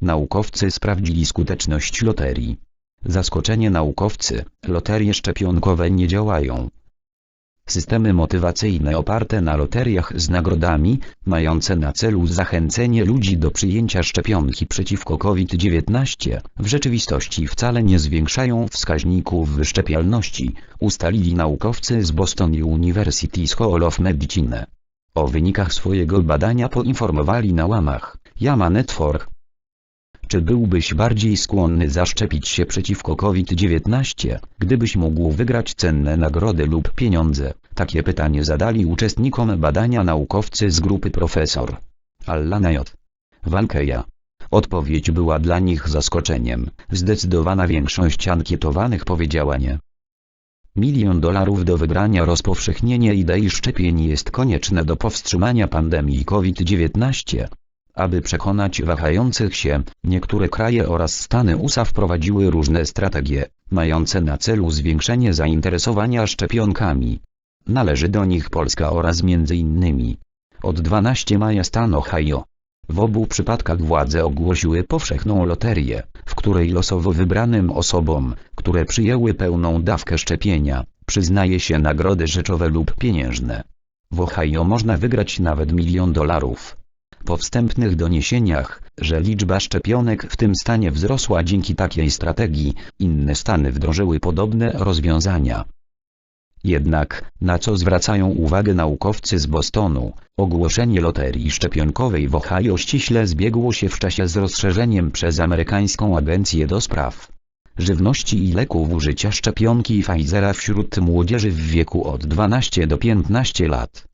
Naukowcy sprawdzili skuteczność loterii. Zaskoczenie naukowcy, loterie szczepionkowe nie działają. Systemy motywacyjne oparte na loteriach z nagrodami, mające na celu zachęcenie ludzi do przyjęcia szczepionki przeciwko COVID-19, w rzeczywistości wcale nie zwiększają wskaźników wyszczepialności, ustalili naukowcy z Boston University School of Medicine. O wynikach swojego badania poinformowali na łamach Yama Network. Czy byłbyś bardziej skłonny zaszczepić się przeciwko COVID-19, gdybyś mógł wygrać cenne nagrody lub pieniądze? Takie pytanie zadali uczestnikom badania naukowcy z grupy profesor Allana J. Walkeja. Odpowiedź była dla nich zaskoczeniem. Zdecydowana większość ankietowanych powiedziała nie. Milion dolarów do wygrania rozpowszechnienie idei szczepień jest konieczne do powstrzymania pandemii COVID-19. Aby przekonać wahających się, niektóre kraje oraz Stany USA wprowadziły różne strategie, mające na celu zwiększenie zainteresowania szczepionkami. Należy do nich Polska oraz innymi od 12 maja stan Ohio. W obu przypadkach władze ogłosiły powszechną loterię, w której losowo wybranym osobom, które przyjęły pełną dawkę szczepienia, przyznaje się nagrody rzeczowe lub pieniężne. W Ohio można wygrać nawet milion dolarów. Po wstępnych doniesieniach, że liczba szczepionek w tym stanie wzrosła dzięki takiej strategii, inne stany wdrożyły podobne rozwiązania. Jednak, na co zwracają uwagę naukowcy z Bostonu, ogłoszenie loterii szczepionkowej w Ohio ściśle zbiegło się w czasie z rozszerzeniem przez amerykańską agencję do spraw żywności i leków użycia szczepionki Pfizera wśród młodzieży w wieku od 12 do 15 lat.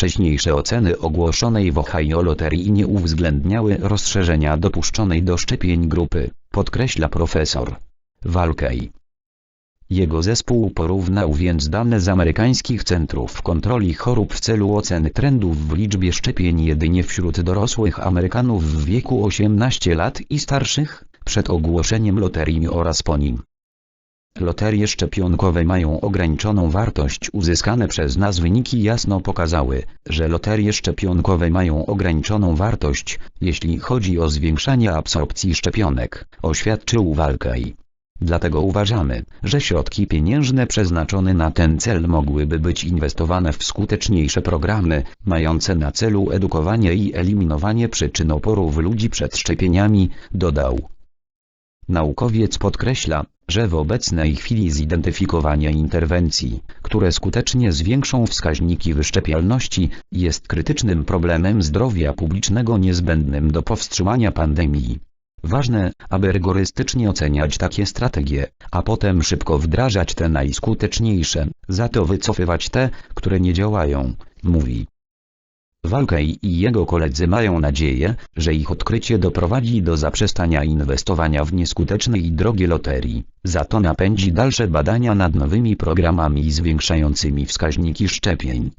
Wcześniejsze oceny ogłoszonej w Ohio loterii nie uwzględniały rozszerzenia dopuszczonej do szczepień grupy, podkreśla profesor Walkej. Jego zespół porównał więc dane z amerykańskich centrów kontroli chorób w celu oceny trendów w liczbie szczepień jedynie wśród dorosłych Amerykanów w wieku 18 lat i starszych, przed ogłoszeniem loterii oraz po nim. Loterie szczepionkowe mają ograniczoną wartość. Uzyskane przez nas wyniki jasno pokazały, że loterie szczepionkowe mają ograniczoną wartość, jeśli chodzi o zwiększanie absorpcji szczepionek, oświadczył Walkej. Dlatego uważamy, że środki pieniężne przeznaczone na ten cel mogłyby być inwestowane w skuteczniejsze programy, mające na celu edukowanie i eliminowanie przyczyn oporu w ludzi przed szczepieniami, dodał. Naukowiec podkreśla, że w obecnej chwili zidentyfikowanie interwencji, które skutecznie zwiększą wskaźniki wyszczepialności, jest krytycznym problemem zdrowia publicznego niezbędnym do powstrzymania pandemii. Ważne, aby rygorystycznie oceniać takie strategie, a potem szybko wdrażać te najskuteczniejsze, za to wycofywać te, które nie działają, mówi. Walkej i jego koledzy mają nadzieję, że ich odkrycie doprowadzi do zaprzestania inwestowania w nieskuteczne i drogie loterii, za to napędzi dalsze badania nad nowymi programami zwiększającymi wskaźniki szczepień.